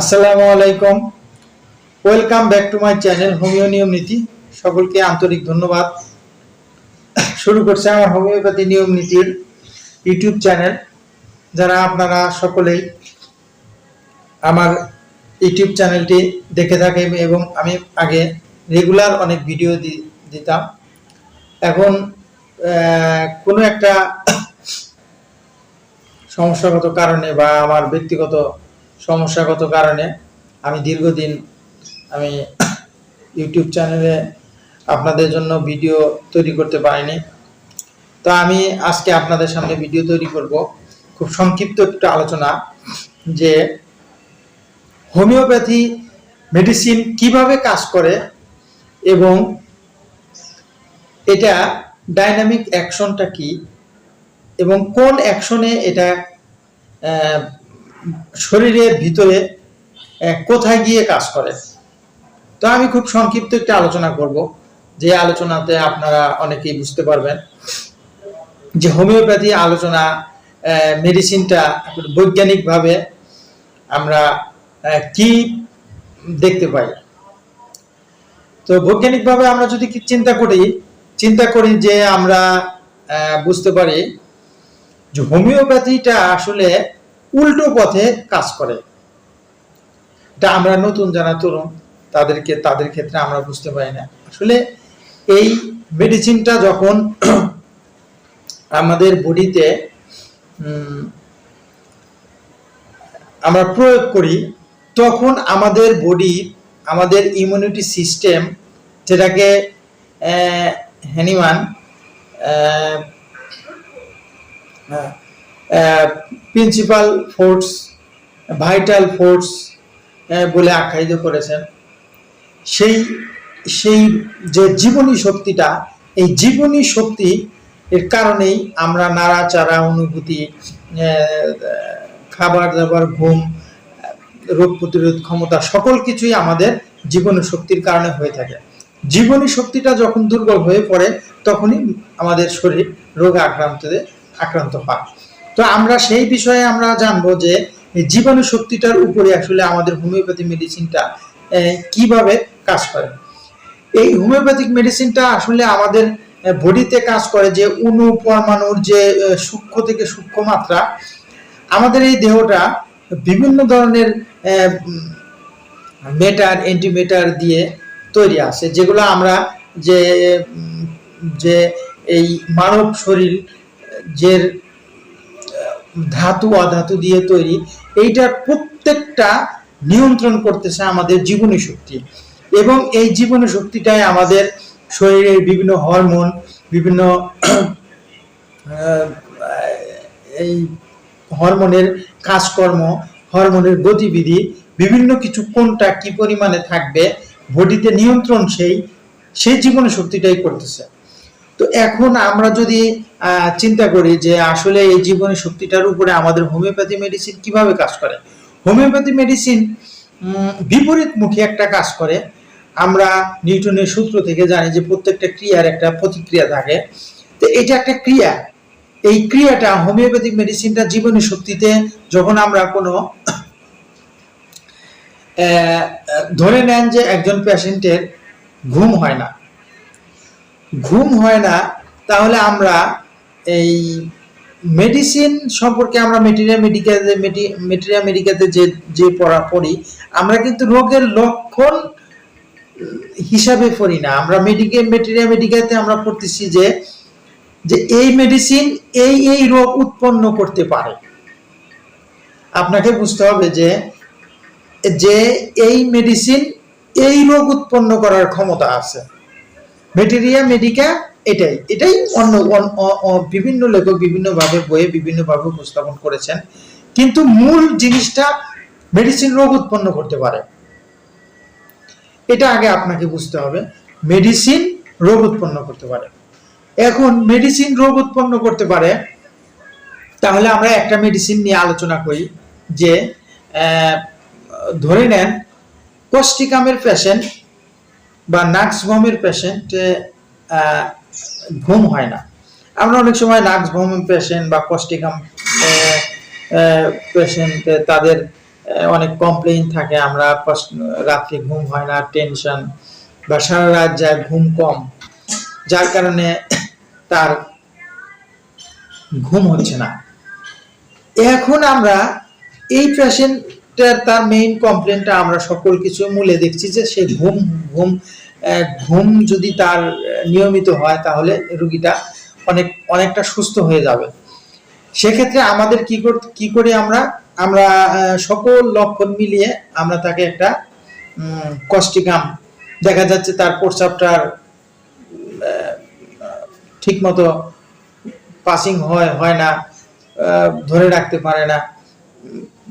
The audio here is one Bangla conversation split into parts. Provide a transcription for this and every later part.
আসসালামু আলাইকুম। Welcome back to my channel homeo নিয়ম নীতি সকলকে আন্তরিক ধন্যবাদ। শুরু করছে আমার হোমিওপ্যাথি নিয়ম নীতির ইউটিউব চ্যানেল। যারা আপনারা সকলেই আমার ইউটিউব চ্যানেলটি দেখে থাকেন এবং আমি আগে রেগুলার অনেক ভিডিও দিতাম। এখন কোনো একটা সমস্যাগত কারণে বা আমার ব্যক্তিগত সমস্যাগত কারণে আমি দীর্ঘদিন আমি ইউটিউব চ্যানেলে আপনাদের জন্য ভিডিও তৈরি করতে পারিনি। তো আমি আজকে আপনাদের সামনে ভিডিও তৈরি করব। খুব সংক্ষিপ্ত একটু আলোচনা যে হোমিওপ্যাথি মেডিসিন কীভাবে কাজ করে এবং এটা ডাইনামিক অ্যাকশনটা কি এবং কোন অ্যাকশনে এটা শরীরের ভিতরে কোথায় গিয়ে কাজ করে? তো আমি খুব সংক্ষিপ্ত একটা আলোচনা করব, যে আলোচনাতে আপনারা অনেকেই বুঝতে পারবেন যে হোমিওপ্যাথি আলোচনা মেডিসিনটা বৈজ্ঞানিকভাবে আমরা কি দেখতে পাই? তো বৈজ্ঞানিকভাবে আমরা যদি চিন্তা করি চিন্তা করি যে আমরা বুঝতে পারি যে হোমিওপ্যাথিটা আসলে উল্টো পথে কাজ করে। এটা আমরা নতুন যারা তরুণ তাদেরকে তাদের ক্ষেত্রে আমরা বুঝতে পারি না। আসলে এই মেডিসিনটা যখন আমাদের বডিতে আমরা প্রয়োগ করি তখন আমাদের বডি আমাদের ইমিউনিটি সিস্টেম যেটাকে Hahnemann ah, principal force vital force বলে আখ্যায়িত করেছেন। সেই সেই যে জীবনী শক্তিটা, এই জীবনী শক্তি এর কারণেই আমরা নাড়াচাড়া, অনুভূতি খাবার দাবার, ঘুম, রোগ প্রতিরোধ ক্ষমতা সকল কিছুই আমাদের জীবনী শক্তির কারণে হয়ে থাকে। জীবনী শক্তিটা যখন দুর্বল হয়ে পড়ে, তখনই আমাদের শরীর রোগে আক্রান্ত আক্রান্ত হয়। তো আমরা সেই বিষয়ে আমরা জানব যে জীবাণু শক্তিটার উপরে আসলে আমাদের হোমিওপ্যাথি মেডিসিনটা কীভাবে কাজ করে। এই হোমিওপ্যাথিক মেডিসিনটা আসলে আমাদের বডিতে কাজ করে যে অণু পরমাণুর যে সূক্ষ্ম থেকে সূক্ষ্ম মাত্রা, আমাদের এই দেহটা বিভিন্ন ধরনের মেটার অ্যান্টিমেটার দিয়ে তৈরি আছে, যেগুলো আমরা যে যে এই মানব শরীর যে ধাতু, অধাতু দিয়ে তৈরি, এইটার প্রত্যেকটা নিয়ন্ত্রণ করতেছে আমাদের জীবনী শক্তি। এবং এই জীবনী শক্তিটাই আমাদের শরীরের বিভিন্ন হরমোন, বিভিন্ন এই হরমোনের কাজকর্ম, হরমোনের গতিবিধি, বিভিন্ন কিছু কোনটা কি পরিমাণে থাকবে, বডিতে নিয়ন্ত্রণ সেই সেই জীবনী শক্তিটাই করতেছে। তো এখন আমরা যদি চিন্তা করি যে আসলে এই জীবনী শক্তিটার উপরে আমাদের হোমিওপ্যাথি মেডিসিন কীভাবে কাজ করে? হোমিওপ্যাথি মেডিসিন বিপরীতমুখী একটা কাজ করে। আমরা নিউটনের সূত্র থেকে জানি যে প্রত্যেকটা ক্রিয়ার একটা প্রতিক্রিয়া থাকে। তো এটা একটা ক্রিয়া। এই ক্রিয়াটা হোমিওপ্যাথিক মেডিসিনটা জীবনী শক্তিতে যখন আমরা কোনো ধরে নেন যে একজন পেশেন্টের ঘুম হয় না। ঘুম হয় না, তাহলে আমরা এই মেডিসিন সম্পর্কে আমরা মেটেরিয়া মেডিকেলে মেটেরিয়া মেডিকেতে যে যে পড়া পড়ি, আমরা কিন্তু রোগের লক্ষণ হিসাবে পড়ি না। আমরা মেডিকেল মেটেরিয়া মেডিকেলতে আমরা পড়তেছি যে যে এই মেডিসিন এই এই রোগ উৎপন্ন করতে পারে। আপনাকে বুঝতে হবে যে যে এই মেডিসিন এই রোগ উৎপন্ন করার ক্ষমতা আছে। মেটেরিয়া মেডিকা এটাই এটাই অন্য বিভিন্ন লেখক বিভিন্নভাবে বইয়ে বিভিন্নভাবে উপস্থাপন করেছেন। কিন্তু মূল জিনিসটা মেডিসিন রোগ উৎপন্ন করতে পারে। এটা আগে আপনাকে বুঝতে হবে। মেডিসিন রোগ উৎপন্ন করতে পারে। এখন মেডিসিন রোগ উৎপন্ন করতে পারে, তাহলে আমরা একটা মেডিসিন নিয়ে আলোচনা করি যে ধরে নেন কোষ্টিকামের পেশেন্ট বা নাক্স ভমের পেশেন্ট ঘুম হয় না। আমরা অনেক সময় নাক্স ভম পেশেন্ট বা কোষ্টিকাম পেশেন্ট তাদের অনেক কমপ্লেইন থাকে। আমরা রাত্রে ঘুম হয় না টেনশন বা সারা রাত যায় ঘুম কম। যার কারণে তার ঘুম হচ্ছে না। এখন আমরা এই পেশেন্টের তার মেইন কমপ্লেনটা আমরা সকল কিছু মূলে দেখছি যে সে ঘুম ঘুম ঘুম যদি তার নিয়মিত হয় তাহলে রুগীটা অনেক, অনেকটা সুস্থ হয়ে যাবে। সেক্ষেত্রে আমাদের কি কি করে আমরা? আমরা সকল লক্ষণ মিলিয়ে আমরা তাকে একটা কষ্টিকাম, দেখা যাচ্ছে তার প্রস্রাবটার ঠিক মতো পাসিং হয় হয় না ধরে রাখতে পারে না।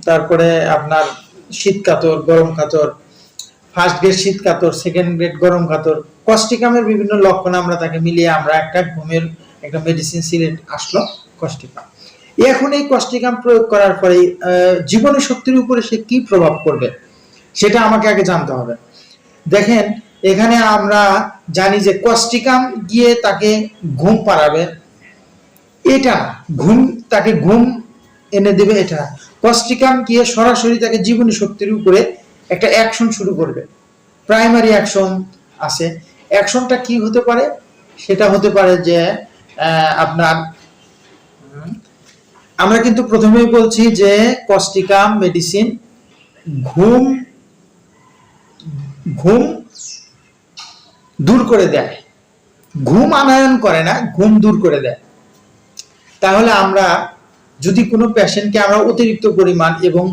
তারপরে আপনার শীত কাতর গরম কাতর ফার্স্ট গ্রেড শীত কাতর সেকেন্ড গ্রেড গরম কাতর কস্টিকামের বিভিন্ন লক্ষণ আমরা তাকে মিলিয়ে আমরা একটা ঘুমের, একটা মেডিসিন সিলেট আসলো কস্টিকাম এখন এই কস্টিকাম প্রয়োগ করার পরে জীবনী শক্তির উপরে সে কি প্রভাব করবে সেটা আমাকে আগে জানতে হবে। দেখেন, এখানে আমরা জানি যে কস্টিকাম গিয়ে তাকে ঘুম পাড়াবে। এটা ঘুম, তাকে ঘুম এনে দেবে এটা। কস্টিকাম গিয়ে সরাসরি তাকে জীবনী শক্তির উপরে একটা অ্যাকশন শুরু করবে। প্রাইমারি অ্যাকশন আছে। অ্যাকশনটা কি হতে পারে? সেটা হতে পারে যে আপনার আমরা কিন্তু প্রথমেই বলছি যে কস্টিকাম মেডিসিন ঘুম ঘুম দূর করে দেয়। ঘুম আনায়ন করে না, ঘুম দূর করে দেয়। তাহলে আমরা যদি কোনো পেশেন্টকে আমরা অতিরিক্ত পরিমাণ এবং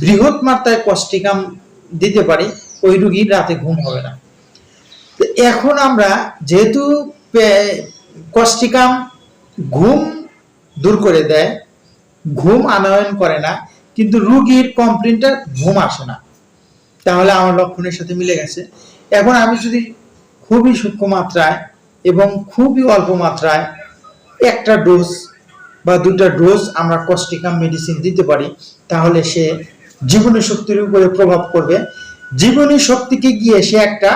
বৃহৎ মাত্রায় কস্টিকাম দিতে পারি, ওই রুগীর রাতে ঘুম হবে না। এখন আমরা যেহেতু কস্টিকাম ঘুম দূর করে দেয়, ঘুম আনয়ন করে না, কিন্তু রুগীর কমপ্লেনটা ঘুম আসে না। তাহলে আমার লক্ষণের সাথে মিলে গেছে। এখন আমি যদি খুবই সূক্ষ্ম মাত্রায় এবং খুবই অল্প মাত্রায় একটা ডোজ বা দুটা ডোজ আমরা কস্টিকাম মেডিসিন দিতে পারি তাহলে সে জীবনী শক্তির উপরে প্রভাব করবে জীবনী শক্তিকে গিয়ে সে একটা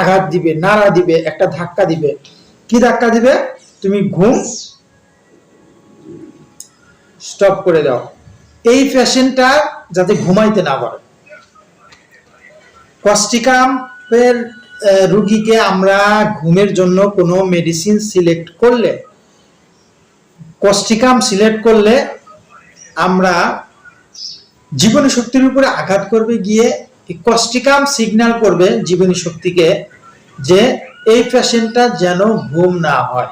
আঘাত দিবে, নাড়া দিবে, একটা ধাক্কা দিবে। কি ধাক্কা দিবে? তুমি ঘুম স্টপ করে দাও। এই পেশেন্টটা যাতে ঘুমাইতে না পারে। কস্টিকামের রুগীকে আমরা ঘুমের জন্য কোনো মেডিসিন সিলেক্ট করলে কস্টিকাম সিলেক্ট করলে আমরা জীবনী শক্তির উপরে আঘাত করবে গিয়ে কস্টিকাম সিগন্যাল করবে জীবনী শক্তিকে যে এই পেশেন্টটা যেন ঘুম না হয়।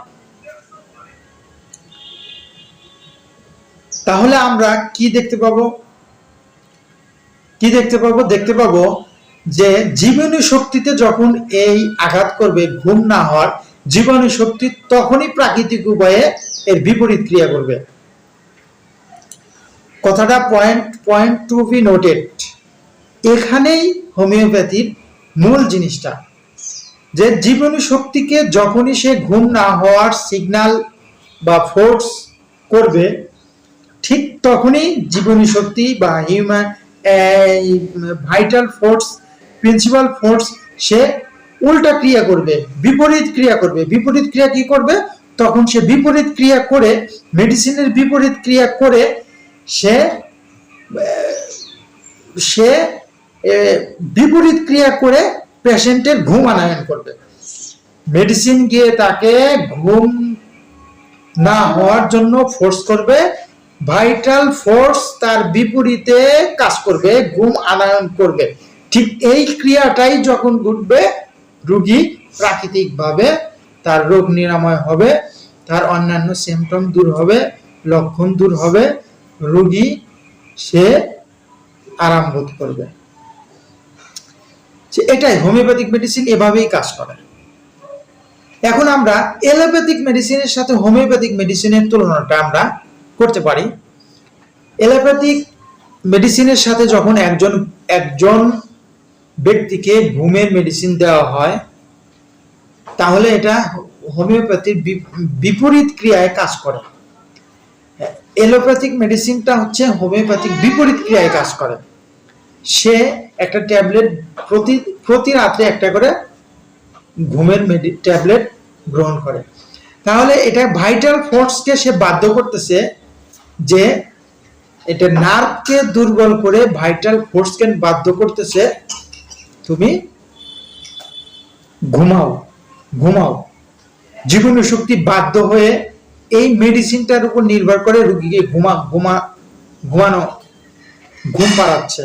তাহলে আমরা কি দেখতে পাবো? কি দেখতে পাবো? দেখতে পাবো যে জীবনী শক্তিতে যখন এই আঘাত করবে, ঘুম না হওয়ার, জীবনী শক্তি তখনই প্রাকৃতিক উপায়ে এর বিপরীত ক্রিয়া করবে। কথাটা point point to be noted এখানেই হোমিওপ্যাথির মূল জিনিসটা। যে জীবনী শক্তিকে যখনই সে ঘুম না হওয়ার সিগন্যাল বা ফোর্স করবে, ঠিক তখনই জীবনী শক্তি বা human vital force principal force সে উল্টা ক্রিয়া করবে, বিপরীত ক্রিয়া করবে। বিপরীত ক্রিয়া কি করবে? তখন সে বিপরীত ক্রিয়া করে মেডিসিনের বিপরীত ক্রিয়া করে সে সে বিপরীত ক্রিয়া করে পেশেন্টের ঘুম আনায়ন করবে। মেডিসিন গিয়ে তাকে ঘুম না হওয়ার জন্য ফোর্স করবে ভাইটাল ফোর্স তার বিপরীতে কাজ করবে, ঘুম আনায়ন করবে। ঠিক এই ক্রিয়াটাই যখন ঘটবে, রুগী প্রাকৃতিকভাবে তার রোগ নিরাময় হবে, তার অন্যান্য সিমটম দূর হবে, লক্ষণ দূর হবে রুগী, সে আরাম বোধ করবে। এটাই, হোমিওপ্যাথিক মেডিসিন এভাবেই কাজ করে। এখন আমরা এলোপ্যাথিক মেডিসিনের সাথে হোমিওপ্যাথিক মেডিসিনের তুলনাটা আমরা করতে পারি। এলোপ্যাথিক মেডিসিনের সাথে যখন একজন একজন ব্যক্তিকে ঘুমের মেডিসিন দেওয়া হয়, তাহলে এটা হোমিওপ্যাথির বিপরীত ক্রিয়ায় কাজ করে। এলোপ্যাথিক মেডিসিনটা হচ্ছে হোমিওপ্যাথিক বিপরীত ক্রিয়ায় কাজ করে। সে একটা ট্যাবলেট প্রতি প্রতি রাত্রে একটা করে ঘুমের ট্যাবলেট গ্রহণ করে। তাহলে এটা ভাইটাল ফোর্সকে সে বাধ্য করতেছে যে এটা নার্ভকে দুর্বল করে ভাইটাল ফোর্সকে বাধ্য করতেছে, তুমি ঘুমাও ঘুমাও। জীবনী শক্তি বাধ্য হয়ে এই মেডিসিনটার উপর নির্ভর করে রুগীকে ঘুমা ঘুমা, ঘুমানো, ঘুম পাড়াচ্ছে।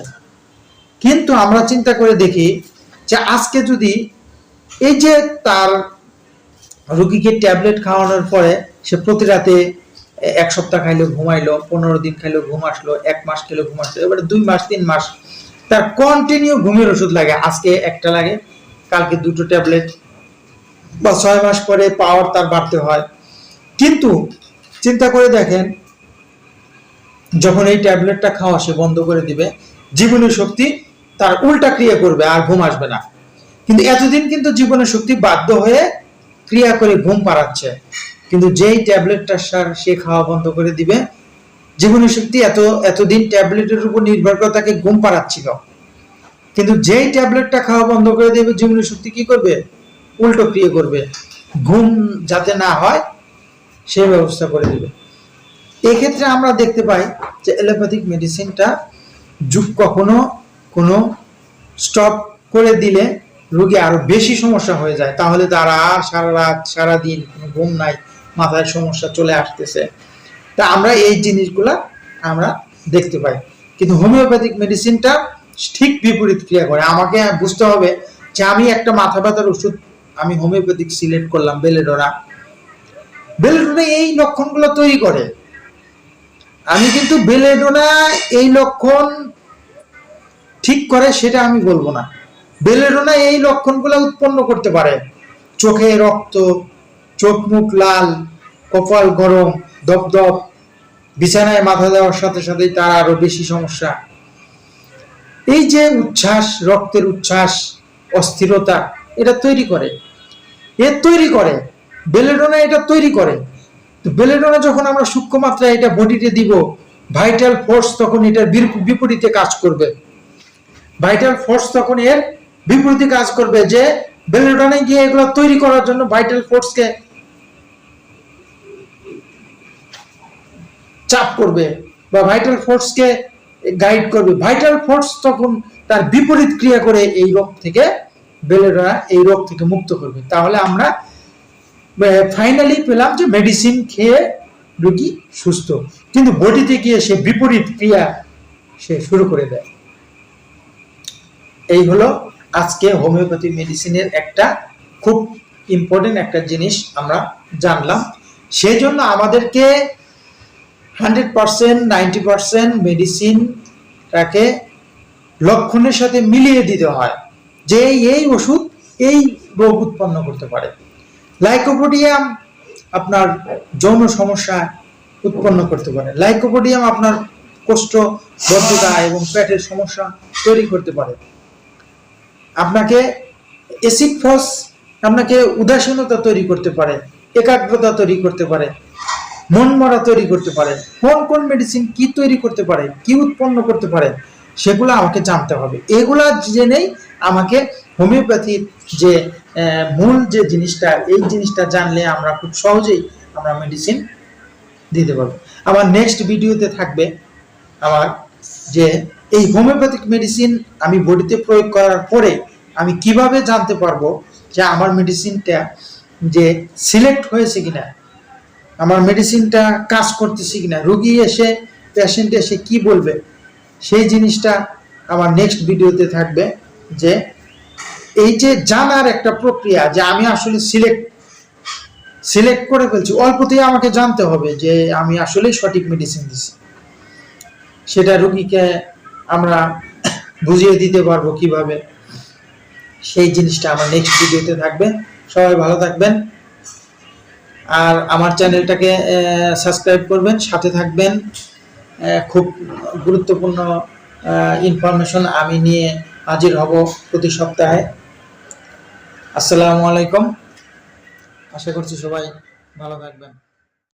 কিন্তু আমরা চিন্তা করে দেখি যে আজকে যদি এই যে তার রুগীকে ট্যাবলেট খাওয়ানোর পরে সে প্রতি রাতে এক সপ্তাহ খাইলো, ঘুমাইলো, পনেরো দিন খাইলো, ঘুম আসলো, এক মাস খেলো ঘুম আসলো, এবারে দুই মাস, তিন মাস তার কন্টিনিউ ঘুমের ওষুধ লাগে। আজকে একটা লাগে, কালকে দুটো ট্যাবলেট বা ছয় মাস পরে পাওয়ার তার বাড়তে হয়। কিন্তু চিন্তা করে দেখেন, যখন এই ট্যাবলেটটা খাওয়া সে বন্ধ করে দিবে জীবনী শক্তি তার উল্টা ক্রিয়া করবে আর ঘুম আসবে না। কিন্তু এতদিন কিন্তু জীবনের শক্তি বাধ্য হয়ে ক্রিয়া করে ঘুম পাড়াচ্ছে। কিন্তু যেই ট্যাবলেটটা সার- সে খাওয়া বন্ধ করে দিবে জীবনী শক্তি এত, এতদিন ট্যাবলেটের উপর নির্ভর করে তাকে ঘুম পাড়াচ্ছিল। কিন্তু যেই ট্যাবলেটটা খাওয়া বন্ধ করে দেবে জীবনী শক্তি কি করবে? উল্টো ক্রিয়া করবে। ঘুম যাতে না হয় সে ব্যবস্থা করে দিবে। এক্ষেত্রে আমরা দেখতে পাই যে এলোপ্যাথিক মেডিসিনটা যুগ কখনো কোনো স্টপ করে দিলে রোগী আরও বেশি সমস্যা হয়ে যায়। তাহলে তারা আর সারা রাত সারা দিন কোনো ঘুম নাই, মাথায় সমস্যা চলে আসতেছে। তা আমরা এই জিনিসগুলা আমরা দেখতে পাই। কিন্তু হোমিওপ্যাথিক মেডিসিনটা ঠিক বিপরীত ক্রিয়া করে। আমাকে বুঝতে হবে যে আমি একটা মাথা ব্যথার ওষুধ আমি হোমিওপ্যাথিক সিলেক্ট করলাম বেলেডোরা বেলেডোনা এই লক্ষণগুলো তৈরি করে। আমি কিন্তু বেলেডোনা এই লক্ষণ ঠিক করে সেটা আমি বলব না। বেলেডোনা এই লক্ষণগুলো উৎপন্ন করতে পারে। চোখে রক্ত, চোখ মুখ লাল, কপাল গরম, দপদপ, বিছানায় মাথা দেওয়ার সাথে সাথেই তার আরও বেশি সমস্যা। এই যে উচ্ছ্বাস, রক্তের উচ্ছ্বাস, অস্থিরতা, এটা তৈরি করে। এ তৈরি করে বেলেডোনা এটা তৈরি করে। তো বেলেডোনা যখন আমরা সূক্ষ্ম মাত্রায় এটা বডিতে দিব ভাইটাল ফোর্স তখন এটার বিপরীতে কাজ করবে। ভাইটাল ফোর্স তখন এর বিপরীতে কাজ করবে যে বেলেডনে গিয়ে এগুলো তৈরি করার জন্য ভাইটাল ফোর্সকে চাপ করবে বা ভাইটাল ফোর্সকে গাইড করবে। ভাইটাল ফোর্স তখন তার বিপরীত ক্রিয়া করে এই রোগ থেকে বেলেডোনা এই রোগ থেকে মুক্ত করবে। তাহলে আমরা ফাইনালি পেলাম যে মেডিসিন খেয়ে রোগী সুস্থ। কিন্তু বডিতে গিয়ে সে বিপরীত ক্রিয়া সে শুরু করে দেয়। এই হলো আজকে হোমিওপ্যাথি মেডিসিনের একটা খুব ইম্পর্টেন্ট একটা জিনিস আমরা জানলাম। সেই জন্য আমাদেরকে হান্ড্রেড পার্সেন্ট নাইনটি পার্সেন্ট মেডিসিনটাকে লক্ষণের সাথে মিলিয়ে দিতে হয়। যে এই ওষুধ এই রোগ উৎপন্ন করতে পারে। লাইকোপোডিয়াম আপনার যৌন সমস্যা উৎপন্ন করতে পারে। লাইকোপোডিয়াম আপনার কোষ্ঠবদ্ধতা এবং পেটের সমস্যা তৈরি করতে পারে। আপনাকে অ্যাসিড ফস আপনাকে উদাসীনতা তৈরি করতে পারে, একাগ্রতা তৈরি করতে পারে, মন মরা তৈরি করতে পারে। কোন কোন মেডিসিন কি তৈরি করতে পারে, কি উৎপন্ন করতে পারে, সেগুলো আমাকে জানতে হবে। এগুলা জেনেই আমাকে হোমিওপ্যাথির যে মূল যে জিনিসটা, এই জিনিসটা জানলে আমরা খুব সহজেই আমরা মেডিসিন দিতে পারব। আমার নেক্সট ভিডিওতে থাকবে আমার যে, এই হোমিওপ্যাথিক মেডিসিন আমি বডিতে প্রয়োগ করার পরে আমি কীভাবে জানতে পারব যে আমার মেডিসিনটা যে সিলেক্ট হয়েছে কিনা, আমার মেডিসিনটা কাজ করতেছে কিনা, রুগী এসে পেশেন্ট এসে কি বলবে, সেই জিনিসটা আমার নেক্সট ভিডিওতে থাকবে যে এই যে জানার একটা প্রক্রিয়া যে আমি আসলে সিলেক্ট সিলেক্ট করে ফেলছি, অল্পতেই আমাকে জানতে হবে যে আমি আসলে সঠিক মেডিসিন দিছি। সেটা রুগীকে আমরা বুঝিয়ে দিতে পারব কীভাবে। সেই জিনিসটা আমার নেক্সট ভিডিওতে থাকবে। সবাই ভালো থাকবেন। আর আমার চ্যানেলটাকে সাবস্ক্রাইব করবেন, সাথে থাকবেন। খুব গুরুত্বপূর্ণ ইনফরমেশন আমি নিয়ে হাজির হব প্রতি সপ্তাহে। আসসালামু আলাইকুম। আশা করছি সবাই ভালো থাকবেন।